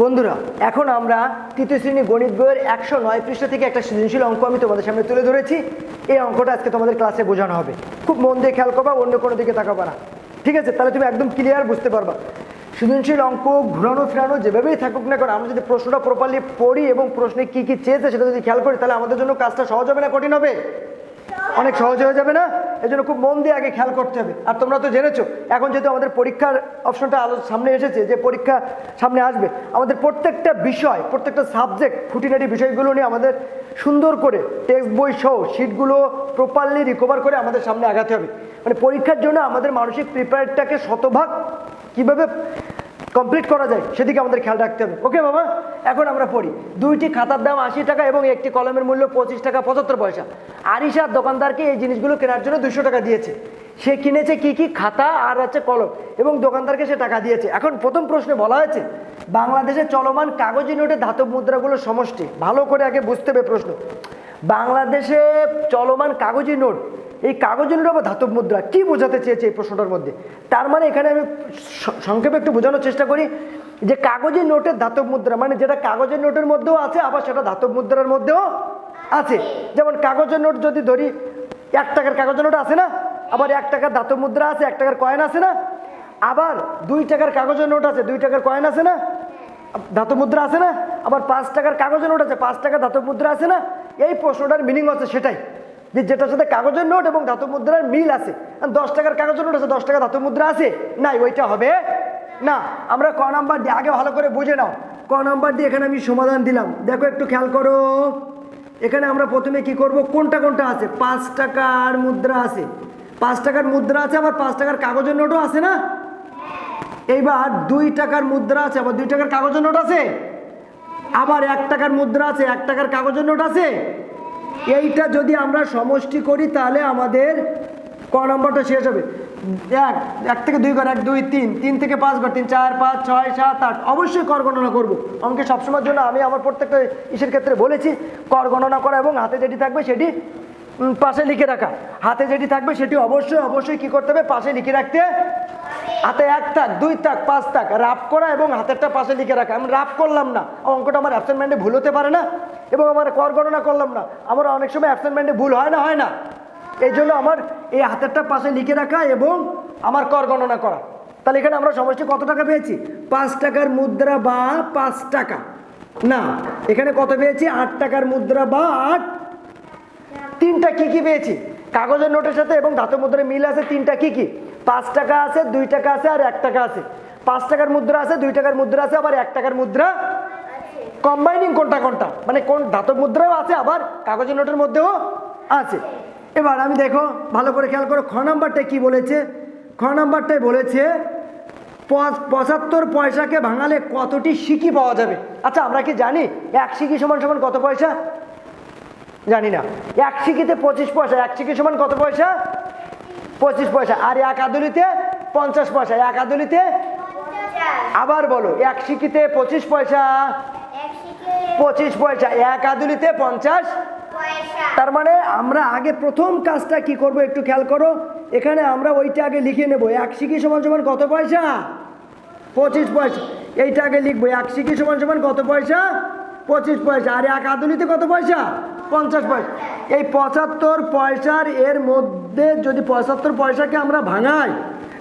বন্ধুরা, এখন আমরা তৃতীয় শ্রেণি গণিত বইয়ের একশো নয় পৃষ্ঠা থেকে একটা সৃজনশীল অঙ্ক আমি তোমাদের সামনে তুলে ধরেছি। এই অঙ্কটা আজকে তোমাদের ক্লাসে বোঝানো হবে। খুব মন দিয়ে খেয়াল করবা, অন্য কোনো দিকে তাকাবা না। ঠিক আছে? তাহলে তুমি একদম ক্লিয়ার বুঝতে পারবা। সৃজনশীল অঙ্ক, ঘুরানো ফেরানো, যেভাবেই থাকুক না কারণ আমরা যদি প্রশ্নটা প্রপারলি পড়ি এবং প্রশ্নে কি কি চেয়েছে সেটা যদি খেয়াল করি, তাহলে আমাদের জন্য কাজটা সহজ হবে না, কঠিন হবে? অনেক সহজ হয়ে যাবে না? এই জন্য খুব মন দিয়ে আগে খেয়াল করতে হবে। আর তোমরা তো জেনেছো, এখন যেহেতু আমাদের পরীক্ষার অপশনটা আলো সামনে এসেছে, যে পরীক্ষা সামনে আসবে, আমাদের প্রত্যেকটা বিষয়, প্রত্যেকটা সাবজেক্ট খুঁটিনাটি বিষয়গুলো নিয়ে আমাদের সুন্দর করে টেক্সট বই সহ শিটগুলো প্রপারলি রিকভার করে আমাদের সামনে আগাতে হবে। মানে পরীক্ষার জন্য আমাদের মানসিক প্রিপারেটটাকে শতভাগ কীভাবে কমপ্লিট করা যায়, সেদিকে আমাদের খেয়াল রাখতে হবে। ওকে বাবা? এখন আমরা পড়ি। দুইটি খাতার দাম আশি টাকা এবং একটি কলমের মূল্য পঁচিশ টাকা, পঁচাত্তর পয়সা। আরিশার দোকানদারকে এই জিনিসগুলো কেনার জন্য দুশো টাকা দিয়েছে। সে কিনেছে কি কি? খাতা আর হচ্ছে কলম। এবং দোকানদারকে সে টাকা দিয়েছে। এখন প্রথম প্রশ্নে বলা হয়েছে, বাংলাদেশে চলমান কাগজি নোটে ধাতব মুদ্রাগুলোর সমষ্টি। ভালো করে আগে বুঝতে হবে প্রশ্ন। বাংলাদেশে চলমান কাগজি নোট এই কাগজের বা ধাতব মুদ্রা কি বোঝাতে চেয়েছে এই প্রশ্নটার মধ্যে? তার মানে এখানে আমি সংক্ষেপে একটু বোঝানোর চেষ্টা করি যে কাগজের নোটের ধাতব মুদ্রা মানে যেটা কাগজের নোটের মধ্যেও আছে, আবার সেটা ধাতব মুদ্রার মধ্যেও আছে। যেমন কাগজের নোট যদি ধরি, এক টাকার কাগজের নোট আছে না? আবার এক টাকার ধাতব মুদ্রা আছে, এক টাকার কয়েন আছে না? আবার দুই টাকার কাগজের নোট আছে, দুই টাকার কয়েন আছে না? ধাতব মুদ্রা আছে না? আবার পাঁচ টাকার কাগজের নোট আছে, পাঁচ টাকার ধাতব মুদ্রা আছে না? এই প্রশ্নটার মিনিং হচ্ছে সেটাই। যে যেটার সাথে কাগজের নোট এবং ধাতব মুদ্রার মিল আছে। দশ টাকার কাগজের নোট আছে, দশ টাকা ধাতব মুদ্রা আছে? নাই, ওইটা হবে? না, আমরা ক নাম্বার দিয়ে আগে ভালো করে বুঝে নাও। ক নাম্বার দিয়ে এখানে আমি সমাধান দিলাম। দেখো একটু খেয়াল করো। এখানে আমরা প্রথমে কি করব? কোনটা কোনটা আছে? পাঁচ টাকার মুদ্রা আছে। পাঁচ টাকার মুদ্রা আছে, আবার পাঁচ টাকার কাগজের নোটও আছে না? এইবার দুই টাকার মুদ্রা আছে, আবার দুই টাকার কাগজের নোট আছে? আবার এক টাকার মুদ্রা আছে, এক টাকার কাগজের নোট আছে? এইটা যদি আমরা সমষ্টি করি, তাহলে আমাদের ক নম্বরটা শেষ হবে। এক এক থেকে দুই ঘর, এক, দুই, তিন তিন থেকে পাঁচ ঘর, তিন, চার, পাঁচ, ছয়, সাত, আট, অবশ্যই কর গণনা করব। অঙ্কে সবসময়ের জন্য আমি আমার প্রত্যেকটা ইসের ক্ষেত্রে বলেছি, কর গণনা করা এবং হাতে যেটি থাকবে সেটি পাশে লিখে রাখা। হাতে যেটি থাকবে সেটি অবশ্যই অবশ্যই কি করতে হবে? পাশে লিখে রাখতে হাতে এক থাক, দুই থাক, পাঁচ থাক, রাফ করা এবং হাতেরটা পাশে লিখে রাখা। আমি রাফ করলাম না। অঙ্কটা আমার অ্যাবসেন্টমেন্টে ভুল হতে পারে না। এবং আমার কর গণনা করলাম না। আমার অনেক সময় অ্যাবসেন্টমেন্টে ভুল হয় না হয় না। এই জন্য আমার এই হাতেরটা পাশে লিখে রাখা এবং আমার কর গণনা করা। তাহলে এখানে আমরা সমষ্টি কত টাকা পেয়েছি? পাঁচ টাকার মুদ্রা বা পাঁচ টাকা। না, এখানে কত পেয়েছি? আট টাকার মুদ্রা বা আট। তিনটা কি কি পেয়েছি? কাগজের নোটের সাথে এবং ধাতব মুদ্রার মিল আছে তিনটা কি কি? পাঁচ টাকা আছে, দুই টাকা আছে, আর এক টাকা আছে। পাঁচ টাকার মুদ্রা আছে, দুই টাকার মুদ্রা আছে, আবার এক টাকার মুদ্রা কম্বাইনিং কোনটা কোনটা? মানে কোন ধাতব মুদ্রাও আছে আবার কাগজের নোটের মধ্যেও আছে। এবার আমি দেখো ভালো করে খেয়াল করো খ নাম্বারটা কি বলেছে? খ নাম্বারটাই বলেছে পঁচাত্তর পয়সাকে ভাঙালে কতটি সিকি পাওয়া যাবে? আচ্ছা আমরা কি জানি? এক সিকি সমান সমান কত পয়সা? জানি না। এক সিকিতে পঁচিশ পয়সা এক সিকি সমান কত পয়সা? পঁচিশ পয়সা। আর এক আদুলিতে পঞ্চাশ পয়সা। এক আদুলিতে? আবার বলো এক সিকিতে পঁচিশ পয়সা। পঁচিশ পয়সা এক আদুলিতে পঞ্চাশ। তার মানে আমরা আগে প্রথম কাজটা কি করব একটু খেয়াল করো। এখানে আমরা ওইটা আগে লিখে নেব। এক সিকি সমান সমান কত পয়সা? পঁচিশ পয়সা। এইটা আগে লিখব। এক সিকি সমান সমান কত পয়সা? পঁচিশ পয়সা। আর এক আদুলিতে কত পয়সা? পঞ্চাশ পয়সা। এই পঁচাত্তর পয়সার এর মধ্যে যদি পঁচাত্তর পয়সাকে আমরা ভাঙাই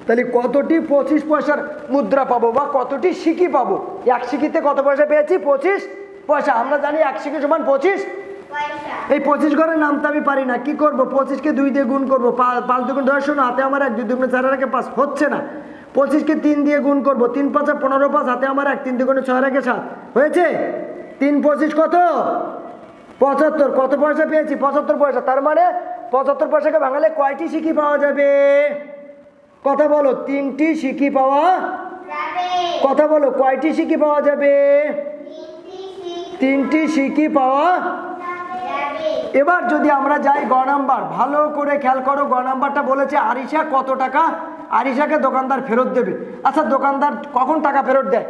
তাহলে কতটি পঁচিশ পয়সার মুদ্রা পাবো বা কতটি সিকি পাবো? এক সিকিতে কত পয়সা পেয়েছি? পঁচিশ। পয়সা আমরা জানি একশো সিকি সমান পঁচিশ। এই পঁচিশ ঘরের নাম তো আমি পারি না। কি করব? পঁচিশকে দুই দিয়ে গুণ করব। পাঁচ দুগুণ দশ শোনো হাতে আমার এক দুই দুগুণে চার রেখে পাঁচ হচ্ছে না। পঁচিশকে তিন দিয়ে গুণ করব। তিন পাঁচা পনেরো পাঁচ হাতে আমার এক তিন দুগুণে ছয় রেখে সাত। হয়েছে? তিন পঁচিশ কত? পঁচাত্তর। কত পয়সা পেয়েছি? পঁচাত্তর পয়সা। তার মানে পঁচাত্তর পয়সাকে ভাঙালে কয়টি শিখি পাওয়া যাবে? কথা বলো তিনটি শিখি পাওয়া কথা বলো কয়টি শিখি পাওয়া যাবে? তিনটি সিকি পাওয়া এবার যদি আমরা যাই গ নাম্বার, ভালো করে খেয়াল করো, গ নাম্বারটা বলেছে আরিশা কত টাকা? আরিশাকে দোকানদার ফেরত দেবে। আচ্ছা দোকানদার কখন টাকা ফেরত দেয়?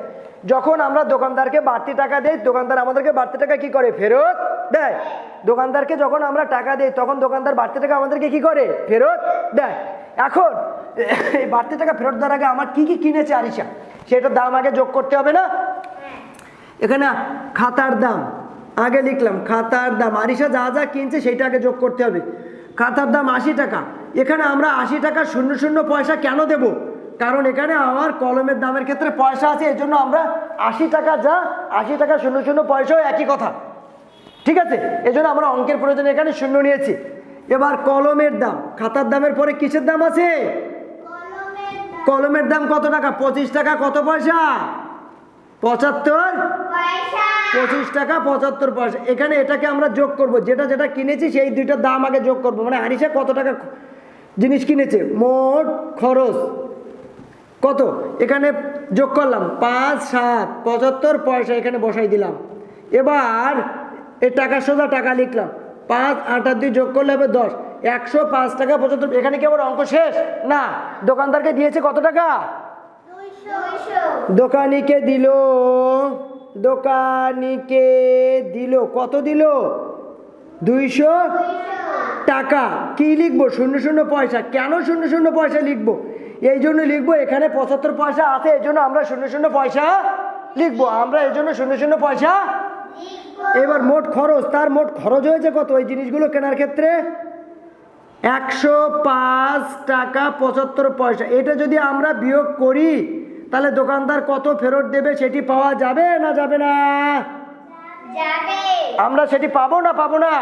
যখন আমরা দোকানদারকে বাড়তি টাকা দেই, দোকানদার আমাদেরকে বাড়তি টাকা কি করে? ফেরত দেয়। দোকানদারকে যখন আমরা টাকা দেই, তখন দোকানদার বাড়তি টাকা আমাদেরকে কি করে? ফেরত দেয়। এখন, এই বাড়তি টাকা ফেরত দেওয়ার আগে আমার কি কি কিনেছে আরিশা? সেটার দাম আগে যোগ করতে হবে না? এখানে খাতার দাম। আগে লিখলাম খাতার দাম। আরিশা যা যা কিনছে সেইটা আগে যোগ করতে হবে। খাতার দাম আশি টাকা। এখানে আমরা আশি টাকা শূন্য শূন্য পয়সা কেন দেব? কারণ এখানে আমার কলমের দামের ক্ষেত্রে পয়সা আছে এই জন্য আমরা আশি টাকা যা আশি টাকা শূন্য শূন্য পয়সাও একই কথা। ঠিক আছে? এই জন্য আমরা অঙ্কের প্রয়োজনে এখানে শূন্য নিয়েছি। এবার কলমের দাম। খাতার দামের পরে কিসের দাম আছে? কলমের দাম কত টাকা? পঁচিশ টাকা কত পয়সা? পঁচাত্তর? পঁচিশ টাকা পঁচাত্তর পয়সা। এখানে এটাকে আমরা যোগ করব। যেটা যেটা কিনেছি সেই দুইটার দাম আগে যোগ করব। মানে আনিসা কত টাকা জিনিস কিনেছে? মোট খরচ কত? এখানে যোগ করলাম। পাঁচ সাত পঁচাত্তর পয়সা এখানে বসাই দিলাম। এবার এ টাকা সোজা টাকা লিখলাম। পাঁচ আট আর দুই যোগ করলে হবে দশ। একশো পাঁচ টাকা পঁচাত্তর। এখানে কি আমার অঙ্ক শেষ? না। দোকানদারকে দিয়েছে কত টাকা? দোকানিকে দিল। দোকানিকে দিল। কত দিল? দুইশো টাকা। কি লিখব? শূন্য শূন্য পয়সা। কেন শূন্য শূন্য পয়সা লিখব? এই জন্য লিখব, এখানে পঁচাত্তর পয়সা আছে, এই জন্য আমরা শূন্য শূন্য পয়সা লিখব। আমরা এই জন্য শূন্য শূন্য পয়সা এবার মোট খরচ, তার মোট খরচ হয়েছে কত? ওই জিনিসগুলো কেনার ক্ষেত্রে একশো পাঁচ টাকা পঁচাত্তর পয়সা। এটা যদি আমরা বিয়োগ করি তাহলে দোকানদার কত ফেরত দেবে সেটি পাওয়া যাবে না যাবে না? আমরা সেটি পাবো না পাবো না?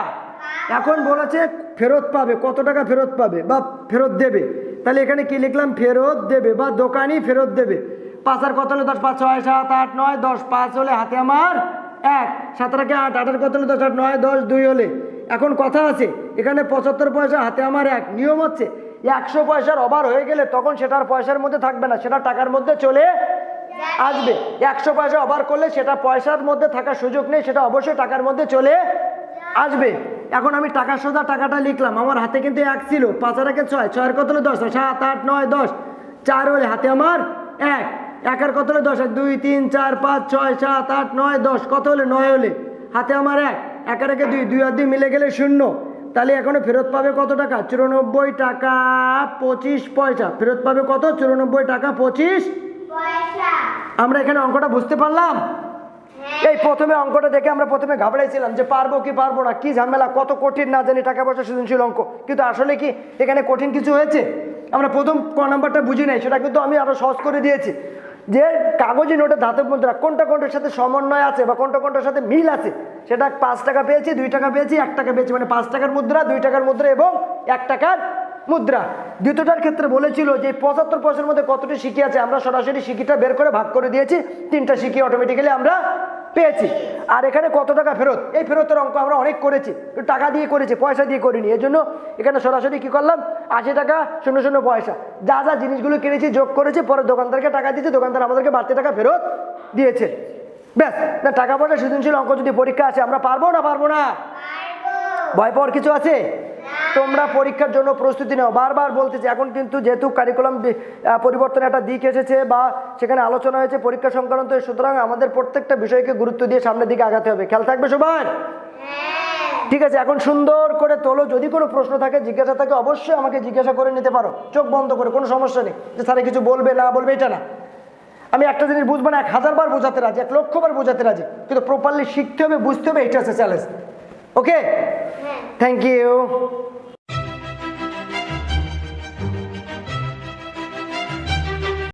এখন বলেছে ফেরত পাবে। কত টাকা ফেরত পাবে? বা ফেরত দেবে। তাহলে এখানে কি লিখলাম? ফেরত দেবে বা দোকানই ফেরত দেবে। পাঁচ আর কত হলে? দশ পাঁচ ছয় সাত আট নয় দশ পাঁচ হলে হাতে আমার এক। সাত আটকে আট আটের কত হলে? দশ আট নয় দশ দুই হলে। এখন কথা আছে এখানে পঁচাত্তর পয়সা হাতে আমার এক। নিয়ম হচ্ছে একশো পয়সার অভার হয়ে গেলে তখন সেটার পয়সার মধ্যে থাকবে না, সেটা টাকার মধ্যে চলে আসবে। একশো পয়সা অভার করলে সেটা পয়সার মধ্যে থাকার সুযোগ নেই, সেটা অবশ্যই টাকার মধ্যে চলে আসবে। এখন আমি টাকা সোজা টাকাটা লিখলাম, আমার হাতে কিন্তু এক ছিল, পাঁচ আর ছয়, ছয়ের কত হলো দশ? সাত, আট, নয়, দশ। চার হলে হাতে আমার এক, একের কত হলে দশ দুই, তিন, চার, পাঁচ, ছয়, সাত, আট, নয়, দশ। কত হলে? নয় হলে। হাতে আমার এক, একের একে দুই দুই আর দুই মিলে গেলে শূন্য। তাহলে এখনও ফেরত পাবে কত টাকা? চুরানব্বই টাকা পঁচিশ পয়সা। ফেরত পাবে কত? চুরানব্বই টাকা পঁচিশ আমরা এখানে অঙ্কটা বুঝতে পারলাম? এই প্রথমে অঙ্কটা দেখে আমরা প্রথমে ঘাবড়াইছিলাম যে পারব কি পারব না কি ঝামেলা কত কঠিন না জানি টাকা পয়সা সৃজনশীল অঙ্ক। কিন্তু আসলে কি এখানে কঠিন কিছু হয়েছে? আমরা প্রথম ক নাম্বারটা বুঝি নাই সেটা কিন্তু আমি আরও সহজ করে দিয়েছি। যে কাগজি নোটে ধাতব মুদ্রা, কোনটা কোনটার সাথে সমন্বয় আছে বা কোনটা কোনটার সাথে মিল আছে, সেটা পাঁচ টাকা পেয়েছি, দুই টাকা পেয়েছি, এক টাকা পেয়েছি মানে পাঁচ টাকার মুদ্রা, দুই টাকার মুদ্রা এবং এক টাকার মুদ্রা। দ্বিতীয়টার ক্ষেত্রে বলেছিল যে পঁচাত্তর পয়সার মধ্যে কতটি সিকি আছে? আমরা সরাসরি সিকিটা বের করে ভাগ করে দিয়েছি। তিনটা সিকি অটোমেটিক্যালি আমরা পেয়েছি। আর এখানে কত টাকা ফেরত? এই ফেরতের অঙ্ক আমরা অনেক করেছি। টাকা দিয়ে করেছি পয়সা দিয়ে করিনি। এই জন্য এখানে সরাসরি কি করলাম? আশি টাকা শূন্য শূন্য পয়সা। যা যা জিনিসগুলো কিনেছি যোগ করেছি পরে দোকানদারকে টাকা দিয়েছি দোকানদার আমাদেরকে বাড়তি টাকা ফেরত দিয়েছে। ব্যাস না টাকা পয়সা সৃজনশীল অঙ্ক যদি পরীক্ষা আছে আমরা পারব না? পারব না। ভয় পাওয়ার কিছু আছে? তোমরা পরীক্ষার জন্য প্রস্তুতি নাও। বারবার বলতেছি এখন কিন্তু যেহেতু কারিকুলাম পরিবর্তন একটা দিক এসেছে বা সেখানে আলোচনা হয়েছে পরীক্ষা সংক্রান্ত সুতরাং আমাদের প্রত্যেকটা বিষয়কে গুরুত্ব দিয়ে সামনের দিকে আগাতে হবে। খেয়াল থাকবে সবার ঠিক আছে এখন সুন্দর করে তোলো। যদি কোনো প্রশ্ন থাকে জিজ্ঞাসা থাকে অবশ্যই আমাকে জিজ্ঞাসা করে নিতে পারো। চোখ বন্ধ করে কোনো সমস্যা নেই। যে স্যারে কিছু বলবে না বলবে এটা না। আমি একটা জিনিস বুঝব না এক হাজার বার বোঝাতে রাজি এক লক্ষ বার বোঝাতে রাজি। কিন্তু প্রপারলি শিখতে হবে বুঝতে হবে এটা হচ্ছে চ্যালেঞ্জ ওকে থ্যাংক ইউ